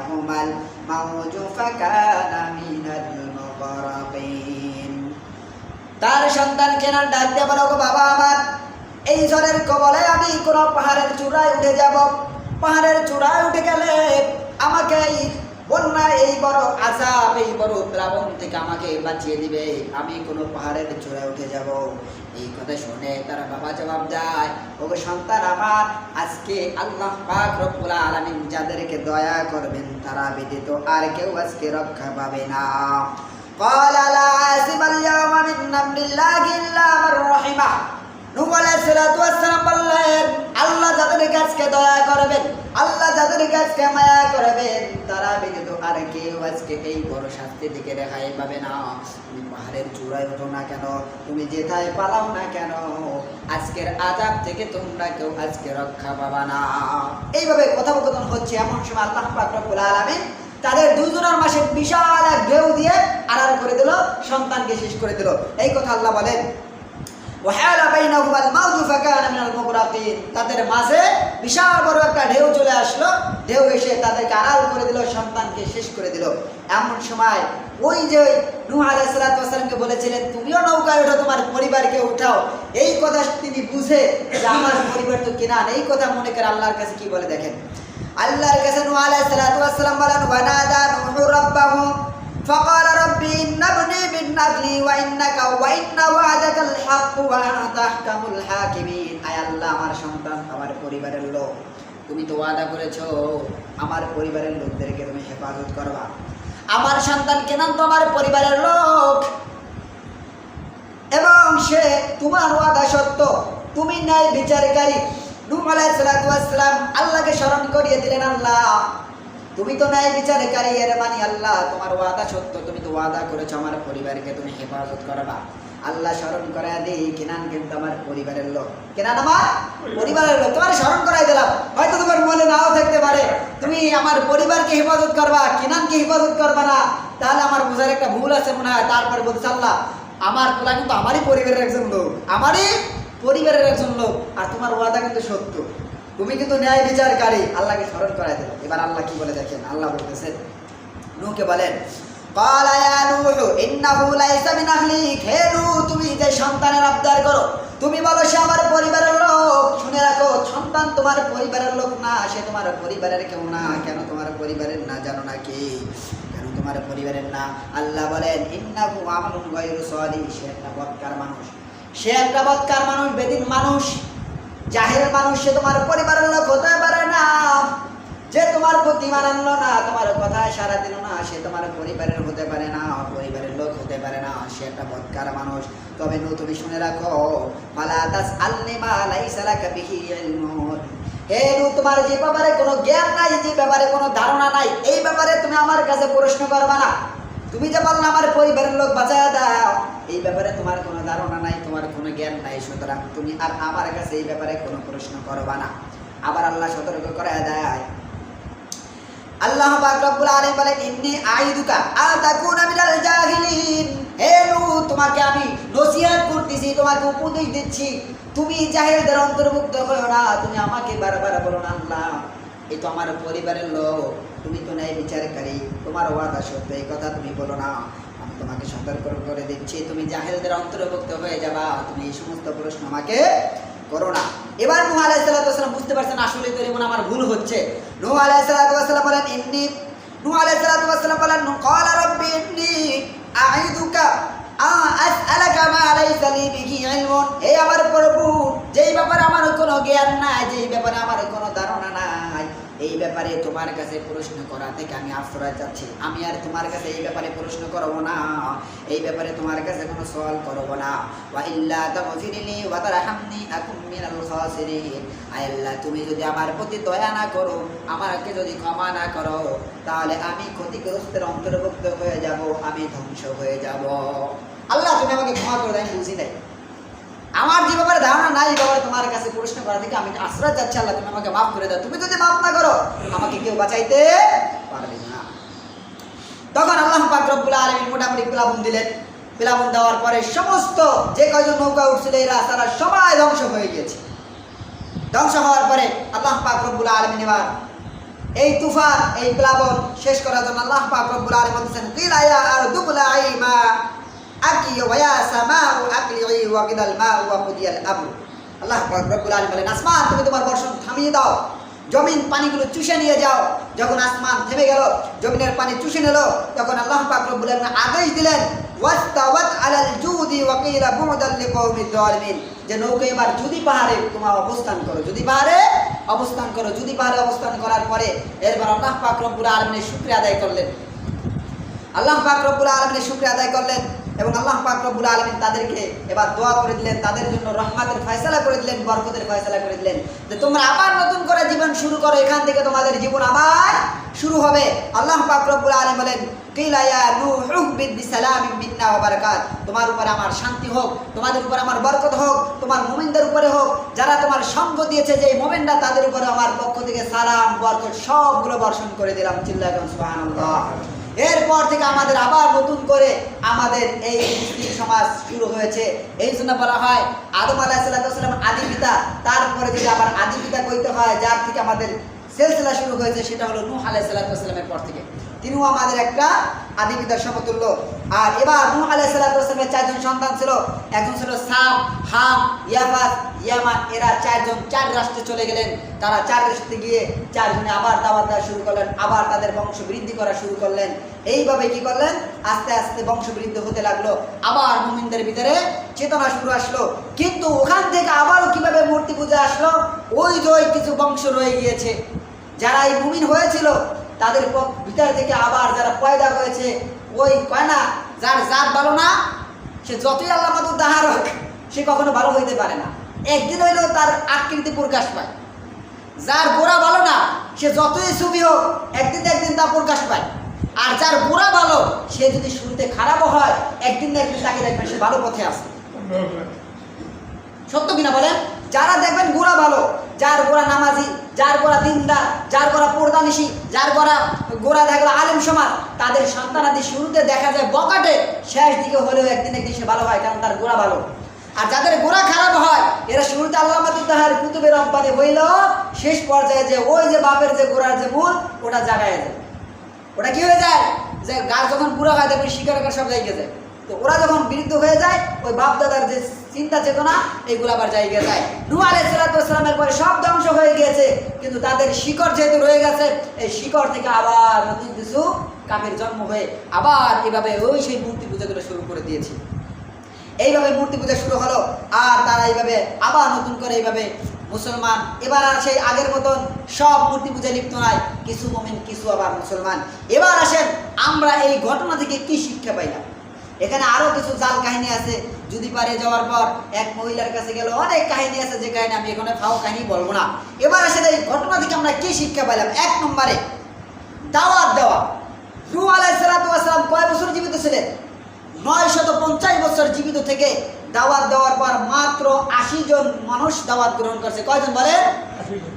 بينهما الموج فكان من المغرقين তার সন্তান কেনার ডাক দিয়ে বলো গো বাবা আমার এই ঝড়ের কবলে আমি কোন পাহাড়ের চূড়ায় উঠে যাব পাহাড়ের চূড়ায় উঠে গেলে আমাকে এই বন্যা এই বড় আজাব এই বড় প্লাবন থেকে আমাকে বাঁচিয়ে দিবে আমি কোনো পাহাড়ের চূড়ায় উঠে যাব এই কথা শুনে তার বাবা জবাব দেয় ওগো সন্তান আমার আজকে আল্লাহ পাক রব্বুল আলামিন যাদেরকে দয়া করবেন তারা ব্যতীত আর কেউ আজকে রক্ষা পাবে না قال لا عاصم اليوم من امر الله الا من رحمه থেকে তোমরা আজকে রক্ষা পাবা না। এইভাবে কথোপকথন হচ্ছে এমন সময় আল্লাহ পাক রব্বুল আলামিন তাদের দুজনের মাসে বিশাল এক ঢেউ দিয়ে আড়াল করে দিল, সন্তানকে শেষ করে দিল। এই কথা আল্লাহ বলেন তাদের মাঝে বিশাল বড় একটা ঢেউ চলে আসলো ঢেউ এসে তাদেরকে আড়াল করে দিল সন্তানকে শেষ করে দিল এমন সময় ওই যে নূহ আলাইহিস সালাতু ওয়াসালামকে বলেছিলেন তুমিও নৌকায় ওঠো তোমার পরিবারকে উঠাও এই কথা তিনি বুঝে যে আমার পরিবার তো কিনান এই কথা মনে করে আল্লাহর কাছে কি বলে দেখেন আল্লাহর কাছে নূহ আলাইহিস সালাতু ওয়াসালাম বলেন ওয়ানাদা নূহু রাব্বাহু فقال ربي إن ابني من أهلي وإنك وإن وعدك الحق আমার সন্তান, আমার পরিবারের লোক। তুমি তো ওয়াদা করেছ, আমার পরিবারের লোকদেরকে তুমি হেফাজত করবা। আমার সন্তান কেনান তোমার পরিবারের লোক। এবং সে তোমার ওয়াদা সত্য। তুমি ন্যায় বিচারকারী। আল্লাহকে স্মরণ করিয়ে দিলেন আল্লাহ। তুমি তো ন্যায় বিচারকারী, এর মানে আল্লাহ, তোমার ওয়াদা সত্য। তুমি তো ওয়াদা করেছ, আমার পরিবারকে তুমি হেফাজত করবা। আল্লাহ স্মরণ করাই দিই, কেনান কিন্তু আমার পরিবারের লোক। কেনান আমার পরিবারের লোক, তোমার স্মরণ করাই দিলাম। হয়তো তোমার মনে নাও থাকতে পারে, তুমি আমার পরিবারকে হেফাজত করবা, কেনানকে হেফাজত করবা না। তাহলে আমার বোঝার একটা ভুল আছে মনে হয়, তারপরে বলছে আল্লাহ, আমার পোলা কিন্তু আমারই পরিবারের একজন লোক, আমারই পরিবারের একজন লোক, আর তোমার ওয়াদা কিন্তু সত্য। তুমি কিন্তু ন্যায় বিচারকারী, আল্লাহকে স্মরণ করাই দিল এবার আল্লাহ কি বলে দেখেন? আল্লাহ বলতেছেন নূহকে বলেন তুমি যে সন্তানের আবদার করো, তুমি বলো সে আমার পরিবারের লোক। শুনে রাখো, সন্তান তোমার পরিবারের লোক না, সে তোমার পরিবারের কেউ না। কেন তোমার পরিবারের না, জানো না কি? কেন তোমার পরিবারের না? আল্লাহ বলেন, ইন্নাহু আমালুন গায়রু সালিহ। সে একটা বদকার মানুষ। সে একটা বদকার মানুষ, বেদিন মানুষ। জাহের মানুষ, সে তোমার পরিবারের লোক হতে পারে না। যে তোমার প্রতি মানানলো না, তোমার কথা সারা দিল না, সে তোমার পরিবারের হতে পারে না, পরিবারের লোক হতে পারে না, সে একটা বৎকার মানুষ। তবে নু তুমি শুনে রাখো, ফালা তাস আল্লিমা লাইসা লাকা বিহি ইলমুন। হে নু তোমার যে ব্যাপারে কোনো জ্ঞান নাই, যে ব্যাপারে কোনো ধারণা নাই, এই ব্যাপারে তুমি আমার কাছে প্রশ্ন করবা না। তুমি যে বললে আমার পরিবারের লোক বাঁচায় দাও, এই ব্যাপারে তোমার কোনো ধারণা নাই, তোমার কোনো জ্ঞান নাই, সুতরাং তুমি আর আমার কাছে এই ব্যাপারে কোনো প্রশ্ন করবা না। আবার আল্লাহ সতর্ক করে দেয় আল্লাহ পাক রব্বুল আলামিন বলেন, ইন্নী আইদুকা আ তাকুনা মিনাল জাহিলিন। হে তোমাকে আমি নসিহত করতেছি, তোমাকে উপদেশ দিচ্ছি। তুমি জাহেলদের অন্তর্ভুক্ত হও না, তুমি আমাকে বারবার বলো না, আল্লাহ এই তো আমার পরিবারের লোক। তুমি তো ন্যায় বিচারকারী, তোমার ওয়াদা সত্য, এই কথা তুমি বলো না। আমি তোমাকে সতর্ক করে দিচ্ছি, তুমি জাহেলদের অন্তর্ভুক্ত হয়ে যাবা, তুমি এই সমস্ত প্রশ্ন আমাকে করো না। এবার নুহ ওয়াসালাম বুঝতে পারছেন আসলে তো এমন আমার ভুল হচ্ছে। নুহ ওয়াসালাম বলেন এমনি নুহ আলাইহিস সালাতু বলেন, কল রাব্বি এমনি আইদুকা হে আমার প্রভু, যেই ব্যাপারে আমার কোনো জ্ঞান নাই, যেই ব্যাপারে আমার কোনো ধারণা এই ব্যাপারে তোমার কাছে প্রশ্ন করা থেকে আমি আশ্রয় চাচ্ছি আমি আর তোমার কাছে এই ব্যাপারে প্রশ্ন করব না। এই ব্যাপারে তোমার কাছে কোনো সওয়াল করব না। তুমি যদি আমার প্রতি দয়া না করো, আমাকে যদি ক্ষমা না করো, তাহলে আমি ক্ষতিগ্রস্তের অন্তর্ভুক্ত হয়ে যাব, আমি ধ্বংস হয়ে যাব। আল্লাহ, তুমি আমাকে ক্ষমা করে আমি বুঝি নাই। আমার যে ব্যাপারে ধারণা নাই, এই ব্যাপারে তোমার কাছে প্রশ্ন করা থেকে আমি আশ্রয় যাচ্ছি আল্লাহ, তুমি আমাকে মাফ করে দাও। তুমি যদি মাফ না করো, আমাকে কেউ বাঁচাইতে পারবে না। তখন আল্লাহ পাক রব্বুল আলামিন মোটামুটি প্লাবন দিলেন। প্লাবন দেওয়ার পরে সমস্ত যে কয়জন নৌকা উঠছিল, এরা তারা সবাই ধ্বংস হয়ে গিয়েছে। ধ্বংস হওয়ার পরে আল্লাহ পাক রব্বুল আলামিন এবার এই তুফান, এই প্লাবন শেষ করার জন্য আল্লাহ পাক রব্বুল আলামিন বলতেছেন কিলা ইয়া আরদু বুলাই মা আকি ওয়া সামাউ আকলিই ওয়া কিদাল মা ওয়া কুদিয়াল আমর আল্লাহ রব্বুল আলামিন বলেন, আসমান, তুমি তোমার বর্ষণ থামিয়ে দাও। জমিন পানিগুলো চুষে নিয়ে যাও। যখন আসমান থেমে গেল, জমিনের পানি চুষে নিল, তখন আল্লাহ পাক রব্বুল আলামিন আদেশ দিলেন, ওয়াস্তাওয়াত আলাল জুদি ওয়া কিলা বুদাল লিকওমিদ যালিমিন যে নৌকা এবার যদি পাহাড়ে তোমার অবস্থান করো, যদি পাহাড়ে অবস্থান করো, যদি পাহাড়ে অবস্থান করার পরে এরপর আল্লাহ পাক রব্বুল আলামিনের শুকরিয়া আদায় করলেন। আল্লাহ পাক রব্বুল আলমিনের শুক্রিয়া আদায় করলেন। এবং আল্লাহ পাক আলমিন তাদেরকে এবার দোয়া করে দিলেন, তাদের জন্য রহমাতের ফয়সালা করে দিলেন, বরকতের ফয়সালা করে দিলেন। যে তোমরা আবার নতুন করে জীবন শুরু করো, এখান থেকে তোমাদের জীবন আবার শুরু হবে। আল্লাহ পাক আলম বলেন তোমার উপরে আমার শান্তি হোক, তোমাদের উপরে আমার বরকত হোক, তোমার মুমিনদের উপরে হোক, যারা তোমার সঙ্গ দিয়েছে যে মোমেনরা তাদের উপরে আমার পক্ষ থেকে সালাম, বরকত সবগুলো বর্ষণ করে দিলাম। সুবহানাল্লাহ। এরপর থেকে আমাদের আবার নতুন করে আমাদের এই মুসলিম সমাজ শুরু হয়েছে। এই জন্য বলা হয়, আদম আলাহিসাল্লাম আদি পিতা, তারপরে যদি আবার আদি পিতা কইতে হয়, যার থেকে আমাদের সিলসিলা শুরু হয়েছে, সেটা হলো নূহ আলাইসাল্লামের পর থেকে। তিনিও আমাদের একটা আদি পিতার সমতুল্য আর এবার নূহ আলাইসাল্লামের চারজন সন্তান ছিল। একজন ছিল সাম হাম ইয়াফাত ইয়ামান এরা চারজন, চার রাষ্ট্রে চলে গেলেন। তারা চার রাষ্ট্রে গিয়ে চারজনে আবার দাওয়াত দেওয়া শুরু করলেন, আবার তাদের বংশ বৃদ্ধি করা শুরু করলেন। এইভাবে কি করলেন? আস্তে আস্তে বংশ বৃদ্ধি হতে লাগল। আবার মুমিনদের ভিতরে চেতনা শুরু আসলো। কিন্তু ওখান থেকে আবারও কীভাবে মূর্তি পূজা আসলো? ওই যে কিছু বংশ রয়ে গিয়েছে। যারা এই মুমিন হয়েছিল তাদের ভিতর থেকে আবার যারা পয়দা হয়েছে ওই কয় না যার জাত ভালো না, সে যতই আল্লাহ মাদুর দাহার হোক, সে কখনো ভালো হইতে পারে না। একদিন হইলেও তার আকৃতি প্রকাশ পায়। যার গোড়া ভালো না, সে যতই ছবি হোক, একদিন একদিন তা প্রকাশ পায়। আর যার গোড়া ভালো, সে যদি শুরুতে খারাপও হয়, একদিন না একদিন তাকে দেখবেন সে ভালো পথে আছে। সত্য কিনা বলেন যারা দেখবেন গোড়া ভালো, যার গোড়া নামাজি, যার গোড়া দিনদার, যার গোড়া পর্দানিশি, যার গোড়া গোড়া দেখল আলেম সমাজ, তাদের সন্তানাদি শুরুতে দেখা যায় বকাটে, শেষ দিকে হলেও একদিন একদিন সে ভালো হয়, কারণ তার গোড়া ভালো। আর যাদের গোড়া খারাপ হয়, এরা শুরুতে আল্লাহ তাহার কুতুবের রব্বানি হইল শেষ পর্যায়ে যে ওই যে বাপের যে গোড়ার যে মূল, ওটা জাগায় যায় ওটা কি হয়ে যায়? যে গাছ যখন বুড়া হয় তখন শিকার সব জায়গায় যায়। তো ওরা যখন বিরুদ্ধ হয়ে যায়, ওই বাপ দাদার যে চিন্তা চেতনা, এগুলো আবার জায়গায় যায়। নু আলাইসালামের পরে সব ধ্বংস হয়ে গিয়েছে, কিন্তু তাদের শিকড় যেহেতু রয়ে গেছে, এই শিকড় থেকে আবার নতুন কিছু কামের জন্ম হয়ে আবার এভাবে ওই সেই মূর্তি পূজাগুলো শুরু করে দিয়েছে। এইভাবে মূর্তি পূজা শুরু হলো, আর তারা এইভাবে আবার নতুন করে এইভাবে মুসলমান। এবার আর সেই আগের মতন সব মূর্তি পূজা লিপ্ত নয় কিছু মমিন, কিছু আবার মুসলমান। এবার আসেন, আমরা এই ঘটনা থেকে কি শিক্ষা পাইলাম? এখানে আরও কিছু জাল কাহিনী আছে। যদি পারে যাওয়ার পর এক মহিলার কাছে গেল, অনেক কাহিনী আছে যে কাহিনী আমি এখানে ফাও কাহিনী বলব না। এবার আসলে এই ঘটনা থেকে আমরা কি শিক্ষা পাইলাম? এক নম্বরে, দাওয়াত দেওয়া। নূহ আলাইসালাম কয় বছর জীবিত ছিলেন? নয় শত পঞ্চাশ বছর জীবিত থেকে দাওয়াত দেওয়ার পর মাত্র আশি জন মানুষ দাওয়াত গ্রহণ করছে। কয়জন বলে?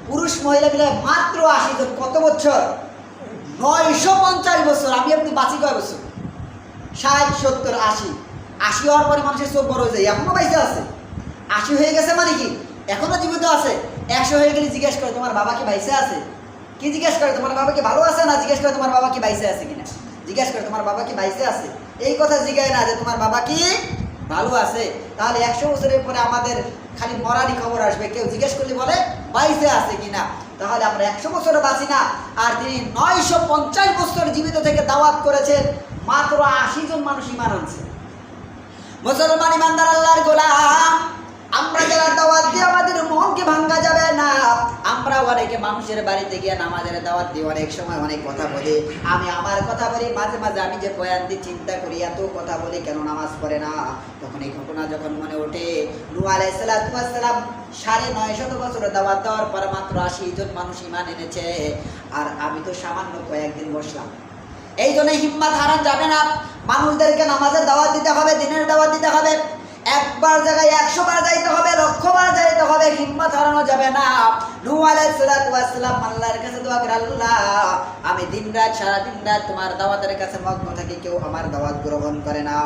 পুরুষ মহিলা মিলে মাত্র আশি জন। কত বছর? নয়শো পঞ্চাশ বছর। আমি আপনি বাঁচি কয় বছর? ষাট, সত্তর, আশি। আশি হওয়ার পরে মানুষের চোখ বড় হয়ে যায়। এখনও বাইসে আছে। আশি হয়ে গেছে মানে কি? এখনও জীবিত আছে। একশো হয়ে গেলে জিজ্ঞেস করে, তোমার বাবা কি বাইসে আছে? কি জিজ্ঞেস করে, তোমার বাবা কি ভালো আছে না? জিজ্ঞেস করে, তোমার বাবা কি বাইসে আছে কিনা? জিজ্ঞেস করে, তোমার বাবা কি বাইসে আছে? এই কথা জিজ্ঞায় না যে, তোমার বাবা কি ভালো আছে? তাহলে একশো বছরের পরে আমাদের খালি মরারই খবর আসবে। কেউ জিজ্ঞেস করলে বলে, বাইসে আছে কিনা? তাহলে আমরা একশো বছরে বাঁচি না আর তিনি নয়শো পঞ্চাশ বছর জীবিত থেকে দাওয়াত করেছেন, মাত্র আশি জন মানুষ ইমান আনছে। মুসলমান ইমানদার আল্লাহর গোলাম। আমরা যারা দাওয়াত দিয়ে আমাদের মনকে ভাঙ্গা যাবে না। আমরা অনেকে মানুষের বাড়িতে গিয়ে নামাজের দাওয়াত দিই, অনেক সময় অনেক কথা বলি। আমি আমার কথা বলি, মাঝে মাঝে আমি যে বয়ান দিই চিন্তা করি, এত কথা বলি, কেন নামাজ পড়ে না? তখন এই ঘটনা যখন মনে ওঠে নু আলাইসালাম সাড়ে নয় শত বছরের দাওয়াত দেওয়ার পর মাত্র আশি জন মানুষ ইমান এনেছে। আর আমি তো সামান্য কয়েকদিন বসলাম। এই জন্য হিম্মত হারান যাবে না। মানুষদেরকে নামাজের দাওয়াত দিতে হবে, দিনের দাওয়াত দিতে হবে। একবার জায়গায় একশো বার যাইতে হবে লক্ষ বার যাইতে হবে, হিম্মত হারানো যাবে না। নূহ আলাইসালাম আল্লাহর কাছে দোয়া করে, আল্লাহ, আমি দিন রাত সারা দিন রাত তোমার দাওয়াতের কাছে মগ্ন থাকি, কেউ আমার দাওয়াত গ্রহণ করে না।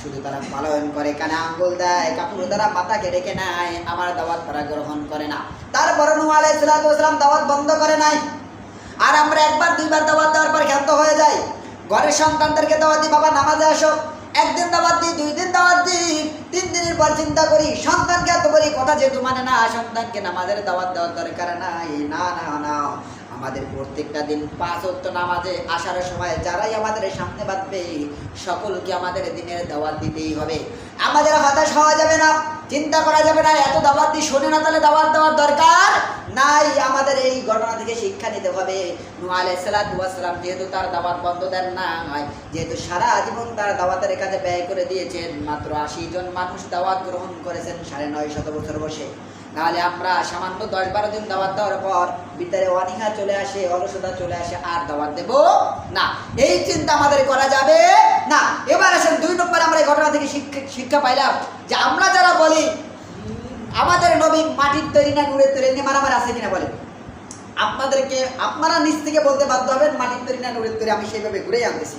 শুধু তারা পালন করে, কানে আঙ্গুল দেয়, কাপড় দ্বারা মাথাকে রেখে নেয়, আমার দাওয়াত তারা গ্রহণ করে না। তারপরে নূহ আলাইসালাম দাওয়াত বন্ধ করে নাই আর আমরা একবার, দুইবার দাওয়াত দেওয়ার পর ক্ষান্ত হয়ে যাই। ঘরের সন্তানদেরকে দাওয়াত দিই, বাবা, নামাজে আসো। একদিন দাওয়াত দিই, দুই দিন দাওয়াত দিই। তিন দিনের পর চিন্তা করি, সন্তানকে এত বলি কথা যেহেতু মানে না, সন্তানকে না নামাজের দাওয়াত দেওয়ার দরকার নাই। না না না। আমাদের প্রত্যেকটা দিন পাঁচ অক্ট নামাজে, আসার সময় যারাই আমাদের সামনে বাঁধবে, সকলকে আমাদের দিনের দাওয়াত দিতেই হবে। আমাদের হতাশ হওয়া যাবে না, চিন্তা করা যাবে না, এত দাওয়াত দিয়ে শোনে না তাহলে দাওয়াত দেওয়ার দরকার নাই। আমাদের এই ঘটনা থেকে শিক্ষা নিতে হবে। আলাইহিস যেহেতু তার দাওয়াত বন্ধ দেন না হয় যেহেতু সারা জীবন তার দাওয়াতের কাজে ব্যয় করে দিয়েছেন, মাত্র আশি জন মানুষ দাওয়াত গ্রহণ করেছেন সাড়ে নয় শত বছর বসে নাহলে আমরা সামান্য দশ বারো দিন দাওয়াত দেওয়ার পর ভিতরে অনীহা চলে আসে, অলসতা চলে আসে, আর দাওয়াত দেব না। এই চিন্তা আমাদের করা যাবে না। এবার আসেন, দুই নম্বর আমরা এই ঘটনা থেকে শিক্ষা পাইলাম যে আমরা যারা বলি, আমাদের নবী মাটির তৈরি না নুরের তৈরি নিয়ে মারামারি আছে কিনা বলে আপনাদেরকে, আপনারা নিজ থেকে বলতে বাধ্য হবেন, মাটির তৈরি না নুরের তৈরি আমি সেইভাবে ঘুরেই আনতেছি।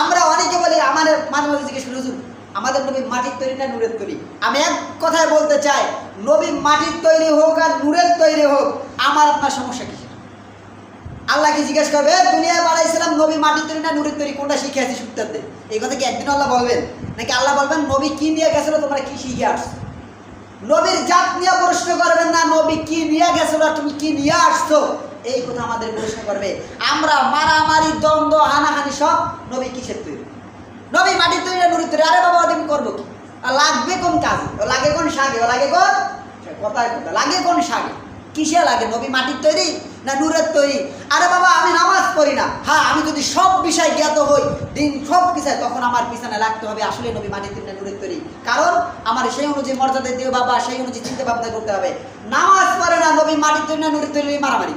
আমরা অনেকে বলি আমার মাঝে মাঝে জিজ্ঞেস করি আমাদের নবী মাটির তৈরি না নুরের তৈরি? আমি এক কথায় বলতে চাই, নবী মাটির তৈরি হোক আর নুরের তৈরি হোক, আমার আপনার সমস্যা কি? আল্লাহকে জিজ্ঞেস করবে? দুনিয়ায় বাড়াইছিলাম নবী মাটির তৈরি না নুরের তৈরি, কোনটা শিখে আসি সুত্তারতে এই কথা কি একদিন আল্লাহ বলবেন? নাকি আল্লাহ বলবেন, নবী কী নিয়ে গেছিল, তোমরা কি শিখে আসছো? নবীর জাত নিয়ে প্রশ্ন করবেন না, নবী কি নিয়ে গেছিল তুমি কি নিয়ে আসছো? এই কথা আমাদের প্রশ্ন করবে। আমরা মারামারি, দ্বন্দ্ব, হানাহানি সব নবী কিসের তৈরি? নবী মাটির তৈরি না নুরির তৈরি আরে বাবা তুমি করব কি? আর লাগবে কোন কাজে? ও লাগে কোন শাকে ও লাগে কোন? কথায় কথা লাগে কোন শাকে কিসে লাগে? নবী মাটির তৈরি না নূরের তৈরি? আরে বাবা, আমি নামাজ পড়ি না। হ্যাঁ আমি যদি সব বিষয় জ্ঞাত হই, দিন সব বিষয় তখন আমার পিছনে লাগতে হবে আসলে নবী মাটির তৈরি না নূরের তৈরি। কারণ আমার সেই অনুযায়ী মর্যাদা দিয়ে বাবা, সেই অনুযায়ী চিন্তা ভাবনা করতে হবে। নামাজ পড়ে না নবী মাটির তৈরি না নূরের তৈরি, মারামারি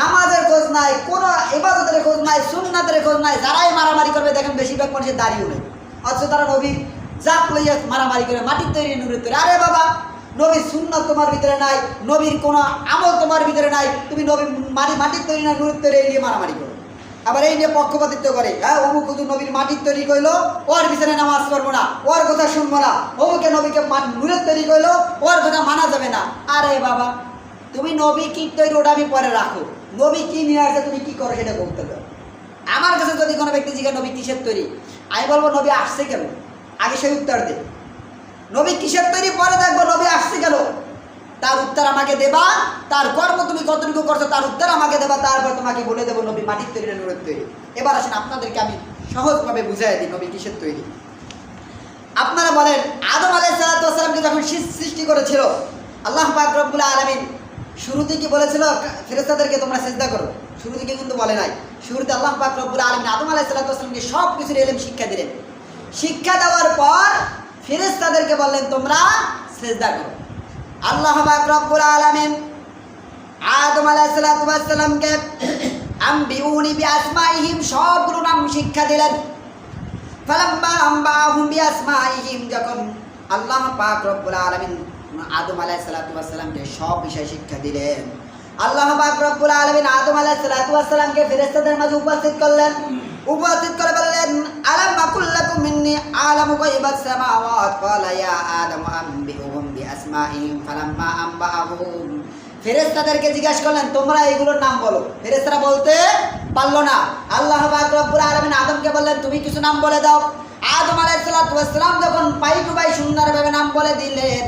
নামাজের খোঁজ নাই, কোনো ইবাদতের খোঁজ নাই, সুন্নাতের খোঁজ নাই, যারাই মারামারি করবে, দেখেন বেশিরভাগ মানুষের দাঁড়িয়ে নেই। অথচ তারা নবীর জাত লইয়া মারামারি করে, মাটির তৈরি নূরের তৈরি। আরে বাবা নবীর সুন্নাত তোমার ভিতরে নাই, নবীর কোনো আমল তোমার ভিতরে নাই, তুমি নবী মাটি মাটির তৈরি না, নূরের তৈরি নিয়ে মারামারি করো। আবার এই নিয়ে পক্ষপাতিত্ব করে হ্যাঁ অমুক হুজুর নবীর মাটির তৈরি কইলো, ওর পিছনে নামাজ পড়ব না, ওর কথা শুনব না, অমুকে নবীকে নূরের তৈরি করল ওর কথা মানা যাবে না। আরে বাবা, তুমি নবী কি তৈরি ওটা আমি পরে রাখো। নবী কি নিয়ে আসে, তুমি কি করো সেটা বলতে দাও আমার কাছে যদি কোনো ব্যক্তি জিজ্ঞাসা নবী কিসের তৈরি? আমি বলব, নবী আসছে কেন? আগে সেই উত্তর দে। নবী কিসের তৈরি? পরে দেখব নবী আসছে কেন? তার উত্তর আমাকে দেবা, তার কর্ম তুমি কতটুকু করছ, তার উত্তর আমাকে দেবা, তারপর তোমাকে বলে দেবো নবী মাটির তৈরি না নুরের তৈরি। এবার আসেন আপনাদেরকে আমি সহজভাবে বুঝাই দিই নবী কিসের তৈরি। আপনারা বলেন, আদম আলাইসালামকে যখন সৃষ্টি করেছিল, আল্লাহ পাক আলমিন শুরুতে কি বলেছিল ফেরেস্তাদেরকে তোমরা চেষ্টা করো। শুরু থেকে কিন্তু বলে নাই। শুরুতে আল্লাহ পাক রব্বুল আলমিন আদম আলাইসালামকে সব কিছুর এলেম শিক্ষা দিলেন। শিক্ষা দেওয়ার পর ফেরেস্তাদেরকে বললেন, তোমরা চেষ্টা করো। আল্লাহ পাক রব্বুল আলমিন আদম বি আসমাইহিম সবগুলো নাম শিক্ষা দিলেন। ফালাম্মা আম্বাহুম বিআসমাইহিম, যখন আল্লাহ পাক রব্বুল আলামিন আদম আলাইহিস সালাতু ওয়াস সালামকে সব বিষয় শিক্ষা দিলেন। আলামিন আদম আলাইহিস সালাতু ওয়াস সালামকে ফেরেশতাদের মাঝে উপস্থিত করলেন। উপস্থিত করে বললেন সামাওয়াত? আদম আম্বিহুম বিআসমাইহিম ফালাম্মা আম্বাহুম ফেরেস্তাদেরকে জিজ্ঞাসা করলেন, তোমরা এগুলোর নাম বলো? ফেরেস্তারা বলতে পারল না। আল্লাহ পাক রব্বুল আলামিন আদমকে বললেন, তুমি কিছু নাম বলে দাও। আদম আলাইহিসসালাম যখন পাই টু সুন্দরভাবে নাম বলে দিলেন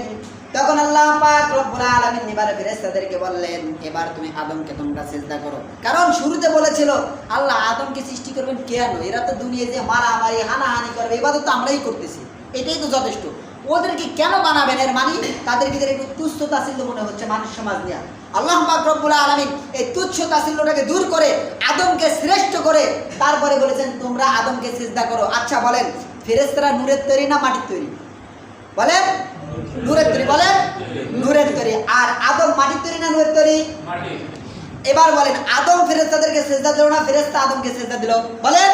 তখন আল্লাহ পাক রব্বুল আলামিন এবার ফেরেশতাদেরকে বললেন, এবার তুমি আদমকে তোমরা সিজদা করো। কারণ শুরুতে বলেছিল, আল্লাহ আদমকে সৃষ্টি করবেন কেন? এরা তো দুনিয়া যে মারামারি, হানাহানি করবে এবার তো আমরাই করতেছি। এটাই তো যথেষ্ট। ওদেরকে কেন বানাবেন এর মানে? তাদের ভিতরে একটু তুচ্ছ তাসিল্য মনে হচ্ছে মানুষ সমাজ নিয়ে। আল্লাহ পাক রব্বুল আলামিন এই তুচ্ছ তাসিল্যটাকে দূর করে আদমকে শ্রেষ্ঠ করে তারপরে বলেছেন, তোমরা আদমকে সিজদা করো। আচ্ছা বলেন, ফেরেশতারা নূরের তৈরি না মাটির তৈরি? বলেন নূরের তৈরি বলেন, নূরের তৈরি। আর আদম মাটির তৈরি না নূরের তৈরি? এবার বলেন, আদম ফেরেস্তাদেরকে সেজদা দিল না ফেরেস্তা আদমকে সেজদা দিল? বলেন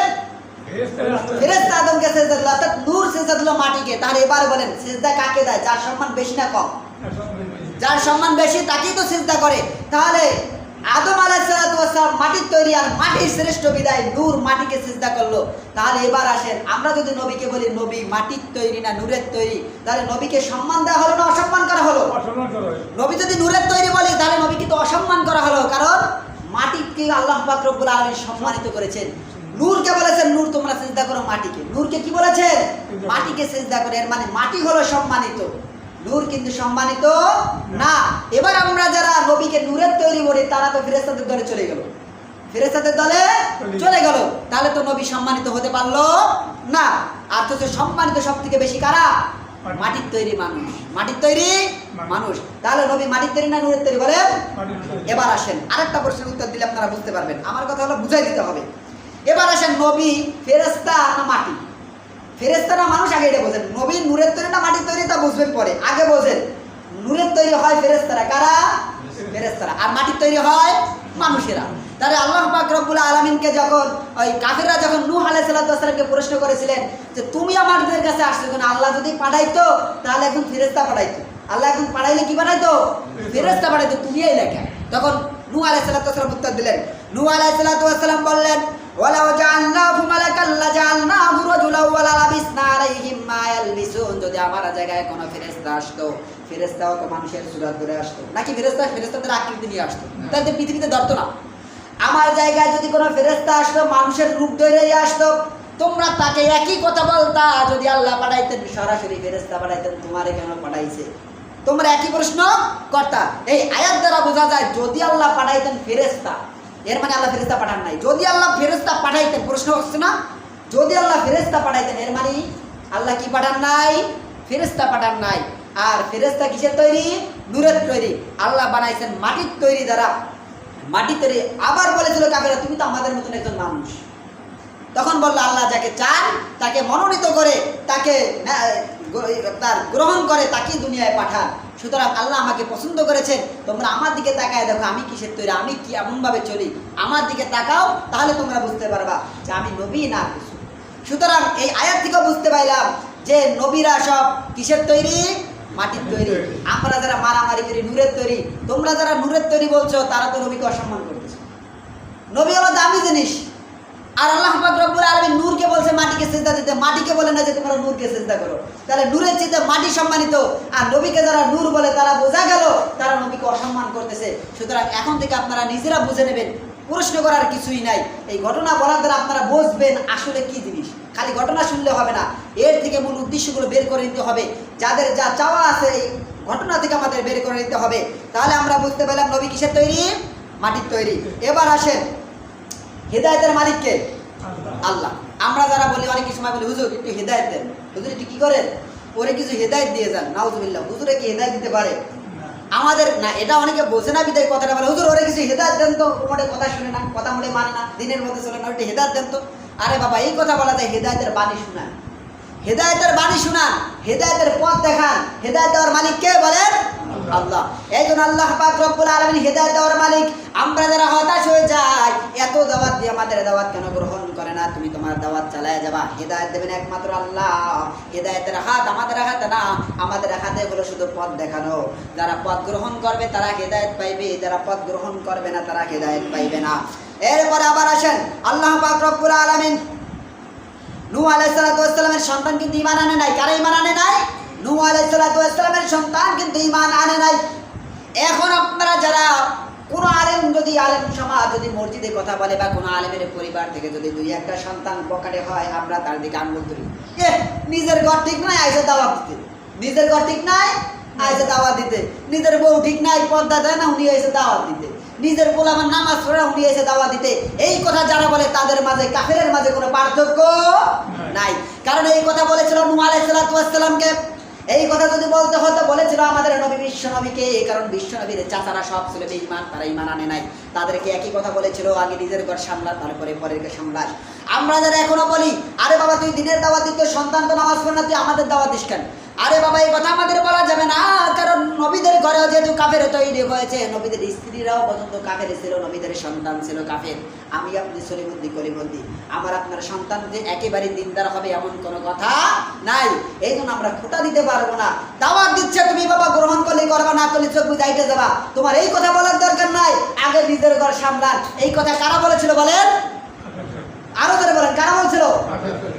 ফেরেস্তা আদমকে সেজদা দিল, অর্থাৎ নূর সেজদা দিল মাটিকে। তাহলে এবার বলেন, সেজদা কাকে দেয়? যার সম্মান বেশি না কম? যার সম্মান বেশি, তাকেই তো চিন্তা করে। তাহলে আদম আলাইসালাম মাটির তৈরি আর মাটির শ্রেষ্ঠ বিদায় নূর মাটিকে চিন্তা করল। তাহলে এবার আসেন আমরা যদি নবীকে বলি নবী মাটির তৈরি না নূরের তৈরি? তাহলে নবীকে সম্মান দেওয়া হলো না অসম্মান করা হলো? নবী যদি নূরের তৈরি বলি তাহলে নবীকে তো অসম্মান করা হলো। কারণ মাটিকে আল্লাহ পাক রব্বুল আলামিন সম্মানিত করেছেন। নূরকে বলেছেন নূর তোমরা সিজদা করো মাটিকে। নূরকে কি বলেছেন? মাটিকে সিজদা করে। এর মানে মাটি হলো সম্মানিত। নূর কিন্তু সম্মানিত না। এবার আমরা যারা নবীকে নূরের তৈরি বলি, তারা তো ফেরেস্তাদের দলে চলে গেল। ফেরেস্তাদের দলে চলে গেল। তাহলে তো নবী সম্মানিত হতে পারল না। অথচ সম্মানিত সব থেকে বেশি কারা? মাটির তৈরি মানুষ। মাটির তৈরি মানুষ। তাহলে নবী মাটির তৈরি না নূরের তৈরি বলেন? এবার আসেন। আরেকটা প্রশ্নের উত্তর দিলে আপনারা বুঝতে পারবেন। আমার কথা হলো বুঝাই দিতে হবে। এবার আসেন নবী ফেরেস্তা না মাটি? ফেরেস্তা না মানুষ আগে এটা বোঝেন। নবী নূরের তৈরি না মাটির তৈরি তা বুঝবেন পরে। আগে বোঝেন। নূরের তৈরি হয় ফেরেস্তারা কারা? ফেরেস্তারা আর মাটির তৈরি হয় মানুষেরা। তাহলে আল্লাহ পাক রব্বুল আলমিনকে যখন, ওই কাফিররা যখন নূহ আলাইহিস সালামকে প্রশ্ন করেছিলেন যে, তুমি আমাদের কাছে আসছো কেন? আল্লাহ যদি পাঠাইতো, তাহলে এখন ফেরেস্তা পাঠাইতো। আল্লাহ এখন পাঠাইলে কি পাঠাইতো? ফেরেস্তা পাঠাইতো। তুমি এই লেখা। তখন নূহ আলাইহিস সালাম উত্তর দিলেন। নূহ আলাইহিস সালাম বললেন ওয়ালাউ জাআলনাহু মালাকাল লাজআলনাহু ওয়ালা লাবিসনা আলাইহিম মা ইয়ালবিসুন। যদি আমার জায়গায় কোনো ফেরেশতা আসতো ফেরেশতাও তো মানুষের সুরাত ধরে আসতো। নাকি ফেরেশতা ফেরেশতাদের আকৃতি নিয়ে আসতো? তাহলে পৃথিবীতে ধরতো না। আমার জায়গায় যদি কোনো ফেরেশতা আসতো মানুষের রূপ ধরেই আসতো। তোমরা তাকে একই কথা বলতা যদি আল্লাহ পাঠাইতেন সরাসরি ফেরেশতা পাঠাইতেন তোমারে কেন পাঠাইছে? তোমরা একই প্রশ্ন কর্তা। এই আয়াত দ্বারা বোঝা যায় যদি আল্লাহ পাঠাইতেন ফেরেশতা এর মানে আল্লাহ ফেরেস্তা পাঠান নাই। যদি আল্লাহ ফেরেস্তা পাঠাইতেন, প্রশ্ন হচ্ছে না, যদি আল্লাহ ফেরেস্তা পাঠাইতেন, এর মানে আল্লাহ কি পাঠান নাই? ফেরেস্তা পাঠান নাই। আর ফেরেস্তা কিসের তৈরি? নূরের তৈরি। আল্লাহ বানাইছেন মাটির তৈরি দ্বারা। মাটি তৈরি। আবার বলেছিল কাকেরা তুমি তো আমাদের মতন একজন মানুষ। তখন বলল আল্লাহ যাকে চান তাকে মনোনীত করে তাকে আহ, তার গ্রহণ করে তাকেই দুনিয়ায় পাঠান। সুতরাং আল্লাহ আমাকে পছন্দ করেছেন। তোমরা আমার দিকে তাকায় দেখো আমি কিসের তৈরি আমি কি এমনভাবে চলি? আমার দিকে তাকাও তাহলে তোমরা বুঝতে পারবা যে আমি নবী না কিছু সুতরাং এই আয়াত থেকেও বুঝতে পাইলাম যে নবীরা সব কিসের তৈরি? মাটির তৈরি। আমরা যারা মারামারি করি নূরের তৈরি। তোমরা যারা নূরের তৈরি বলছো তারা তো নবীকে অসম্মান করতেছে। নবী হলো দামি জিনিস। আর আল্লাহ পাক রব্বুল আলামিন নূরকে বলছে, মাটিকে সিজদা দিতে। মাটিকে বলে না যে তোমরা নূরকে সিজদা করো। তাহলে নূরের চেয়ে মাটি সম্মানিত। আর নবীকে যারা নূর বলে তারা বোঝা গেল, তারা নবীকে অসম্মান করতেছে। সুতরাং এখন থেকে আপনারা নিজেরা বুঝে নেবেন, প্রশ্ন করার কিছুই নাই। এই ঘটনা বলার দ্বারা আপনারা বুঝবেন আসলে কি জিনিস। খালি ঘটনা শুনলে হবে না। এর থেকে মূল উদ্দেশ্যগুলো বের করে নিতে হবে। যাদের যা চাওয়া আছে, এই ঘটনা থেকে আমাদের বের করে নিতে হবে। তাহলে আমরা বুঝতে পারলাম নবী কিসের তৈরি? মাটির তৈরি। এবার আসেন হেদায়তের মালিককে? আল্লাহ। আমরা যারা বলি, অনেক সময় বলি হুজুর, একটু হেদায়ত দেন। হুজুর, একটু কি করেন? ওরে কিছু হেদায়ত দিয়ে যান। নাউজুবিল্লাহ। হুজুরে কি হেদায়ত দিতে পারে? আমাদের, না, এটা অনেকে বোঝে না বিদায় কথাটা বলে, হুজুর, ওরে কিছু হেদায়ত দেন তো? মোটে কথা শুনে না, কথা মোটে মানে না, দিনের মধ্যে চলে না ওটা হেদায়ত দেন তো। আরে বাবা, এই কথা বলা যায় হেদায়তের বাণী শোনান হেদায়তের বাণী শোনান হেদায়তের পথ দেখান হেদায়ত দেওয়ার মালিক কে বলেন? আল্লাহ। এই জন্য আল্লাহ পাক রব্বুল আলামিন হেদায়েত দেওয়ার মালিক। আমরা যারা হতাশ হয়ে যাই, এত দাওয়াত দিয়ে আমাদের দাওয়াত কেন গ্রহণ করে না? তুমি তোমার দাওয়াত চালায় যাবা। হেদায়েত দেবেন একমাত্র আল্লাহ। হেদায়েতের হাত আমাদের হাতে না। আমাদের হাতে হলো শুধু পথ দেখানো। যারা পথ গ্রহণ করবে, তারা হেদায়েত পাইবে। যারা পথ গ্রহণ করবে না, তারা হেদায়েত পাইবে না। এরপরে আবার আসেন আল্লাহ পাক রব্বুল আলামিন। নূহ আলাইহিসসালামের সন্তান কিন্তু ঈমান আনে নাই? কারা ঈমান আনে নাই? নূহ আলাইহিসসালামের সন্তান কিন্তু ঈমান আনে নাই। এখন আপনারা যারা কোনো আলেম যদি আলেম সমাজ যদি মসজিদে কথা বলে বা কোনো আলেমের পরিবার থেকে যদি দুই একটা সন্তান পকেটে হয় আমরা তার দিকে আঙ্গুল তুলি। এ নিজের ঘর ঠিক নাই আইসে দাওয়াত দিতে। নিজের ঘর ঠিক নাই আইসে দাওয়াত দিতে। নিজের বউ ঠিক নাই পর্দা দেয় না উনি এসে দাওয়াত দিতে। নিজের পোলাবার নামাজ পড়ে উনি এসে দাওয়া দিতে। এই কথা যারা বলে তাদের মাঝে কাফেরের মাঝে কোনো পার্থক্য নাই। কারণ এই কথা বলেছিল নুমা আলাইসালামকে এই কথা যদি বলতে হতো বলেছিল আমাদের নবী বিশ্ব নবীকে কারণ বিশ্ব নবীর চাচারা সব ছিল বেঈমান, তারা ইমান আনে নাই। তাদেরকে একই কথা বলেছিল, আগে নিজের ঘর সামলা, তারপরে পরের সামলাস। আমরা যারা এখনও বলি, আরে বাবা, তুই দিনের দাওয়াত দিত সন্তান তো নামাজ পড়ে না, তুই আমাদের দাওয়াত দিস কেন? আরে বাবা, এই কথা আমাদের বলা যাবে না, কারণ নবীদের ঘরেও যেহেতু কাফের তৈরি হয়েছে, নবীদের স্ত্রীরাও পর্যন্ত কাফের ছিল, নবীদের সন্তান ছিল কাফের। আমি আপনি সলিমুদ্দি কলিমুদ্দি আমার আপনার সন্তান যে একেবারে দিনদার হবে এমন কোনো কথা নাই। এই জন্য আমরা খোটা দিতে পারব না। দাওয়াত দিচ্ছে তুমি বাবা, গ্রহণ করলে করবা, না করলে চোখ বুঝাইতে যাবা। তোমার এই কথা বলার দরকার নাই। আগে নিজের ঘর সামলান। এই কথা কারা বলেছিল বলেন? আরও ধরে বলেন, কারা বলছিল?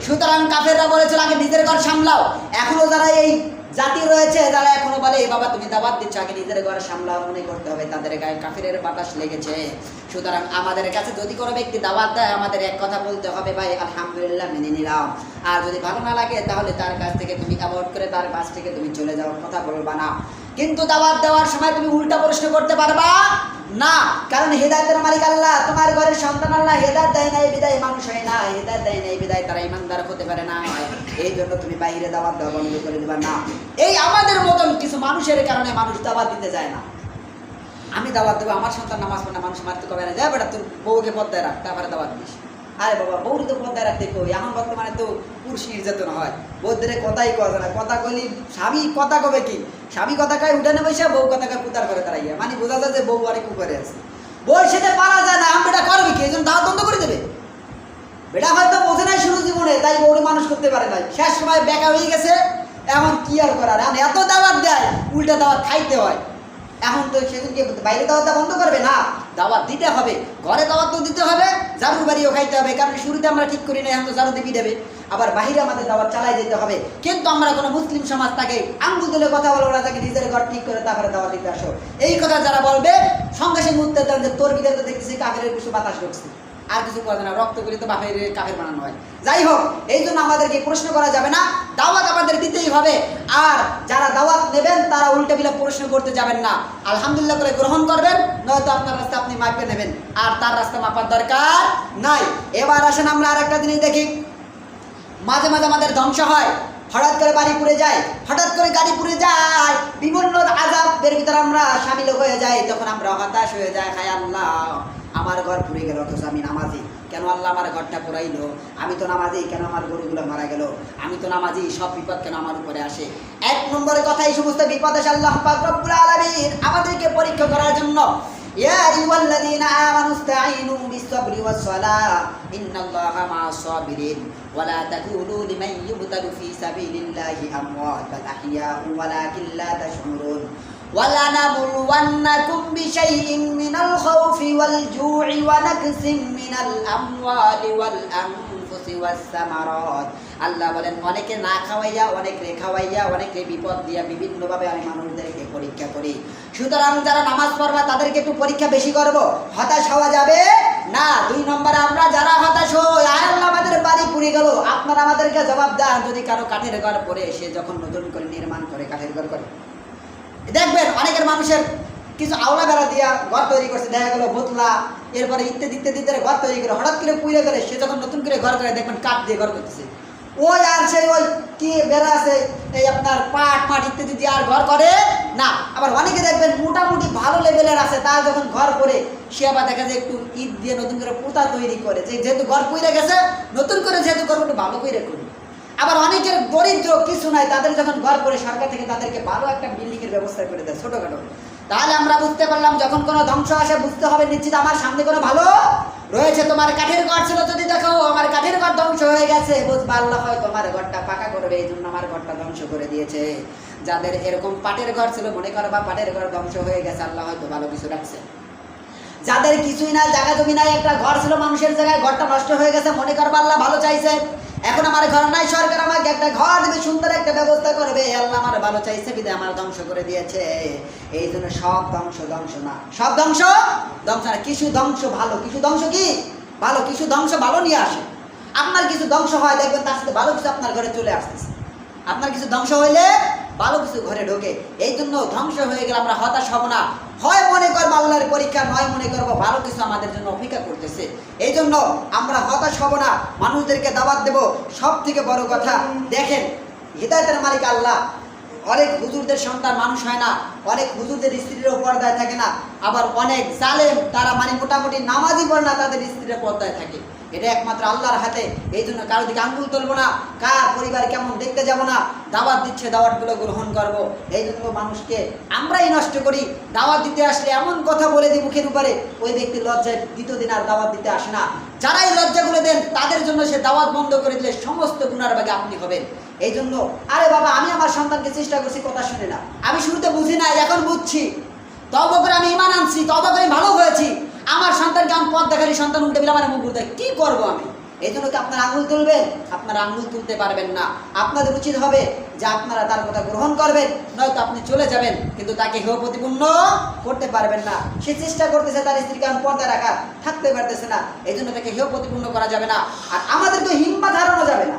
সুতরাং কাফেররা বলেছিল, আগে নিজের ঘর সামলাও। এখনও যারা এই জাতি রয়েছে, যারা এখনও বলে, "এই বাবা, তুমি দাওয়াত দিচ্ছ, আগে নিজের ঘরে সামলা মনে করতে হবে, তাদের গায়ে কাফিরের বাতাস লেগেছে। সুতরাং আমাদের কাছে যদি কোনো ব্যক্তি দাওয়াত দেয়, আমাদের এক কথা বলতে হবে, ভাই, আলহামদুলিল্লাহ, মেনে নিলাম। আর যদি ভালো না লাগে, তাহলে তার কাছ থেকে তুমি অ্যাভয়েড করে তার কাছ থেকে তুমি চলে যাওয়ার কথা বলবা না। কিন্তু দাওয়াত দেওয়ার সময় তুমি উল্টা প্রশ্ন করতে পারবা? না, কারণ হেদায়তের মালিক আল্লাহ, তোমার ঘরের সন্তান আল্লাহ হেদায়ত দেয় না এই বিদায় মানুষ হয় না, হেদায়ত দেয় না এই বিদায় তারা ইমানদার হতে পারে না। এই জন্য তুমি বাইরে দাওয়াত দেওয়া বন্ধ করে দিবা। না, এই আমাদের মতন কিছু মানুষের কারণে মানুষ দাওয়াত দিতে যায় না। আমি দাওয়াত দেবো, আমার সন্তান নামাজ পড়ে মানুষ মারতে কবে না? যায় বেটা, তোর বউকে পদ্মায় রাখ, তারপরে দাওয়াত দিস। আরে বাবা বউর তো পদ্মায় রাখতে কই? এখন বর্তমানে তো পুরুষ নির্যাতন হয়। বৌদ্ধের কথাই কথা না। কথা কইলি স্বামী কথা কবে কি? স্বামী কথা কয় উঠানে বসে, বউ কথা কয় পুতার করে তারাইয়া মানে বোঝা যায় যে বউ অনেক করে আছে। বউর সাথে পারা যায় না। আমি বেটা করবে কি? এই জন্য বন্ধ করে দেবে। বেটা হয়তো বোঝে নাই শুরু জীবনে, তাই বউরে মানুষ করতে পারে নাই। শেষ সময় বেকা হয়ে গেছে। এখন কি আর করার? এত দাওয়াত দেয়, উল্টা দাওয়াত খাইতে হয়। এখন তো সেদিনকে বাইরে দাওয়াত বন্ধ করবে না। দাওয়াত দিতে হবে। ঘরে দাওয়াত তো দিতে হবে জারুর বাড়িও খাইতে হবে, কারণ শুরুতে আমরা ঠিক করি না, এখন তো জারু দিবি দেবে আবার বাহিরে আমাদের দাওয়াত চালাই যেতে হবে। কিন্তু আমরা কোনো মুসলিম সমাজ তাকে আঙ্গুল দিলে কথা বলব না তাকে নিজের ঘর ঠিক করে তারপরে দাওয়াত দিতে আসো। এই কথা যারা বলবে সঙ্গে সঙ্গে উত্তর দেন যে তোর বিদায় তো দেখতেছি কাকের কিছু বাতাস ঢুকছে। আর কিছু করে না। রক্ত করে তো বাপের কাফের বানানো হয়। যাই হোক, এই জন্য আমাদেরকে প্রশ্ন করা যাবে না। দাওয়াত আমাদের দিতেই হবে। আর যারা দাওয়াত নেবেন, তারা উল্টে বিলে প্রশ্ন করতে যাবেন না। আলহামদুলিল্লাহ করে গ্রহণ করবেন, নয়তো আপনার রাস্তা আপনি মাপে নেবেন। আর তার রাস্তা মাপার দরকার নাই। এবার আসেন আমরা আর একটা জিনিস দেখি। মাঝে মাঝে আমাদের ধ্বংস হয়। হঠাৎ করে বাড়ি পুড়ে যায়। হঠাৎ করে গাড়ি পুড়ে যায়। বিভিন্ন আজাবের ভিতরে আমরা সামিল হয়ে যাই, তখন আমরা হতাশ হয়ে যাই। হায় আল্লাহ। আমার ঘর পুড়ে গেল অথচ আমি নামাজি কেন আল্লাহ আমার ঘরটা পুরাইলো আমি তো নামাজি কেন আমার গরুগুলো মারা গেল আমি তো নামাজি সব বিপদ কেন আমার উপরে আসে এক নম্বরের কথা এই সমস্ত বিপদ আসে আল্লাহ পাক রব্বুল আলামিন আমাদেরকে পরীক্ষা করার জন্য يا أيها الذين آمنوا استعينوا بالصبر والصلاة إن الله مع الصابرين ولا تكونوا لمن يقتل في سبيل الله أموات بل أحياء ولكن لا تشعرون ولنبلونكم بشيء من الخوف والجوع ونكس من الأموال والأنفس والثمرات আল্লাহ বলেন অনেকে না খাওয়াইয়া অনেক রে খাওয়াইয়া অনেকে বিপদ দিয়া বিভিন্নভাবে আমি মানুষদেরকে পরীক্ষা করি সুতরাং যারা নামাজ পড়বা তাদেরকে একটু পরীক্ষা বেশি করব হতাশ হওয়া যাবে না দুই নম্বরে আমরা যারা হতাশ হই আয় আল্লাহ আমাদের বাড়ি পুড়ে গেল আপনারা আমাদেরকে জবাব দেন যদি কারো কাঠের ঘর পড়ে সে যখন নতুন করে নির্মাণ করে কাঠের ঘর করে দেখবেন অনেকের মানুষের কিছু আওলা বেড়া দিয়া ঘর তৈরি করছে, দেখা গেল বোতলা এরপরে ইত্যাদি ইত্যাদি ইত্যাদি ঘর তৈরি করে, হঠাৎ করে পুড়ে গেলে সে যখন নতুন করে ঘর করে দেখবেন কাঠ দিয়ে ঘর করতেছে। ওই আর সেই ওই কি বেড়া আছে, এই আপনার পাট মাঠ ইত্যাদি দিয়ে আর ঘর করে না। আবার অনেকে দেখবেন মোটামুটি ভালো লেভেলের আছে, তার যখন ঘর করে, সে আবার দেখা যায় একটু ঈদ দিয়ে নতুন করে পোতা তৈরি করে। যেহেতু ঘর পুড়ে গেছে, নতুন করে যেহেতু করব একটু ভালো করে করি। আবার অনেকের দরিদ্র কিছু নাই, তাদের যখন ঘর করে সরকার থেকে তাদেরকে ভালো একটা বিল্ডিং এর ব্যবস্থা করে দেয়, ছোটখাটো। তাহলে আমরা বুঝতে পারলাম, যখন কোনো ধ্বংস আসে বুঝতে হবে, নিশ্চিত আমার সামনে কোনো ভালো রয়েছে। তোমার কাঠের ঘর ছিল যদি দেখো, আমার কাঠের ঘর ধ্বংস হয়ে গেছে। বুঝবা আল্লাহ হয়, তোমার ঘরটা পাকা করবে, এই জন্য আমার ঘরটা ধ্বংস করে দিয়েছে। যাদের এরকম পাটের ঘর ছিল, মনে করো বা পাটের ঘর ধ্বংস হয়ে গেছে, আল্লাহ হয়তো ভালো কিছু রাখছে। যাদের কিছুই না জায়গা জমি নাই, একটা ঘর ছিল মানুষের জায়গায়, ঘরটা নষ্ট হয়ে গেছে, মনে করবা আল্লাহ ভালো চাইছে। এখন আমার ঘর নাই, সরকার আমাকে একটা ঘর দেবে, সুন্দর একটা ব্যবস্থা করবে। আল্লাহ আমার ভালো চাইছে বিদে আমার ধ্বংস করে দিয়েছে। এই জন্য সব ধ্বংস ধ্বংস না। সব ধ্বংস? ধ্বংস না, কিছু ধ্বংস ভালো, কিছু ধ্বংস কি? ভালো, কিছু ধ্বংস ভালো নিয়ে আসে। আপনার কিছু ধ্বংস হয়, দেখবেন তার সাথে ভালো কিছু আপনার ঘরে চলে আসতেছে। আপনার কিছু ধ্বংস হইলে ভালো কিছু ঘরে ঢোকে। এই জন্য ধ্বংস হয়ে গেলে আমরা হতাশ হব না। হয় মনে করব আল্লাহর পরীক্ষা, নয় মনে করব ভালো কিছু আমাদের জন্য অপেক্ষা করতেছে। এই জন্য আমরা হতাশ হব না। মানুষদেরকে দাবাত দেব। সব থেকে বড় কথা, দেখেন, হৃদায়তের মালিক আল্লাহ। অনেক হুজুরদের সন্তান মানুষ হয় না। অনেক হুজুরদের স্ত্রীরও পর্দায় থাকে না। আবার অনেক জালেম, তারা মানে মোটামুটি নামাজি পড়ে না, তাদের স্ত্রীরা পর্দায় থাকে। এটা একমাত্র আল্লাহর হাতে। এই জন্য কারও দিকে আঙ্গুল তুলবো না। কার পরিবার কেমন, দেখতে যাব না। দাওয়াত দিচ্ছে, দাওয়াতগুলো গ্রহণ করব। এই জন্য মানুষকে আমরাই নষ্ট করি। দাওয়াত দিতে আসলে এমন কথা বলে দিই মুখের উপরে। ওই ব্যক্তি লজ্জায় দ্বিতীয় দিন আর দাওয়াত দিতে আসে না। যারাই লজ্জাগুলো দেন, তাদের জন্য সে দাওয়াত বন্ধ করে দিলে সমস্ত গুণার বাগে আপনি হবেন। এই জন্য, আরে বাবা, আমি আমার সন্তানকে চেষ্টা করছি, কথা শুনে না। আমি শুরুতে বুঝি না এখন বুঝছি। তবে আমি ইমান আনছি তবে আমি ভালো হয়েছি। আমার সন্তানকে আমি পথ দেখালি সন্তান উল্টে দিলে আমার মুখ দেয় কি করব আমি? এই জন্য কি আপনারা আঙুল তুলবেন আপনারা আঙুল তুলতে পারবেন না। আপনাদের উচিত হবে যে আপনারা তার কথা গ্রহণ করবেন, নয়তো আপনি চলে যাবেন, কিন্তু তাকে হেয় প্রতিপূর্ণ করতে পারবেন না। সে চেষ্টা করতেছে তার স্ত্রীকে আমি পর্দা রাখা, থাকতে পারতেছে না। এই জন্য তাকে হেয় প্রতিপূর্ণ করা যাবে না। আর আমাদের তো হিম্মা হারানো যাবে না।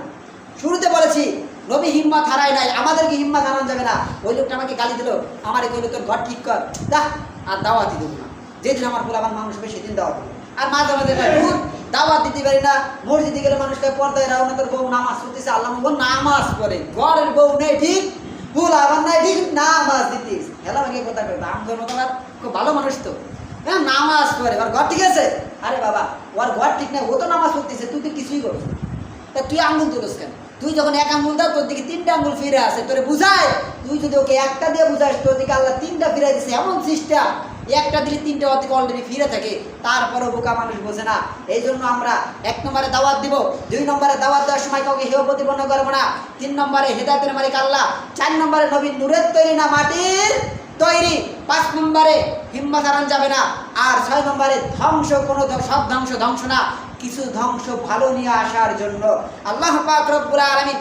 শুরুতে বলেছি, নবী হিম্মত হারায় নাই, আমাদেরকে হিম্মত হারানো যাবে না। ওই লোকটা আমাকে গালি দিল। আমার এই তোর ঘর ঠিক কর। দাহ, আর দাওয়াতি দেবো না। যেদিন আমার বলে আমার মানুষ হবে সেদিন দাওয়াত আর মাঝে মাঝে কয়, দাওয়াত দিতে পারি না মসজিদে গেলে মানুষকে পর্দায় রাও না তোর বউ নামাজ পড়তেছে আল্লাহ বউ নামাজ পড়ে। ঘরের বউ নেই ঠিক ভুল আবার নাই ঠিক নামাজ দিতিস হেলা আমাকে কথা কয় আম ধর্ম তোমার খুব ভালো মানুষ তো। হ্যাঁ নামাজ পড়ে। ওর ঘর ঠিক আছে? আরে বাবা ওর ঘর ঠিক নাই ও তো নামাজ পড়তেছে তুই তো কিছুই করছিস তা তুই আঙ্গুল তুলস কেন? তুই যখন এক আঙ্গুল দাও তোর দিকে তিনটা আঙ্গুল ফিরে আসে। তোরে বুঝায় তুই যদি ওকে একটা দিয়ে বুঝাস তোর দিকে আল্লাহ তিনটা ফিরে দিছে এমন সিস্টেম। একটা দিলে তিনটা দিকে অলরেডি ফিরে থাকে। তারপরও বোকা মানুষ বোঝে না। এই জন্য আমরা এক নম্বরে দাওয়াত দিব, দুই নম্বরে দাওয়াত দেওয়ার সময় কাউকে হেয় প্রতিপন্ন করব না। তিন নম্বরে হেদায়তের মালিক আল্লাহ, চার নম্বরে নবীন নূরের তৈরি না মাটির তৈরি। পাঁচ নম্বরে হিম্মত হারান যাবে না। আর ছয় নম্বরে ধ্বংস, কোনো সব ধ্বংস ধ্বংস না। কিছু ধ্বংস ভালো নিয়ে আসার জন্য আল্লাহ পাক রব্বুল আলামিন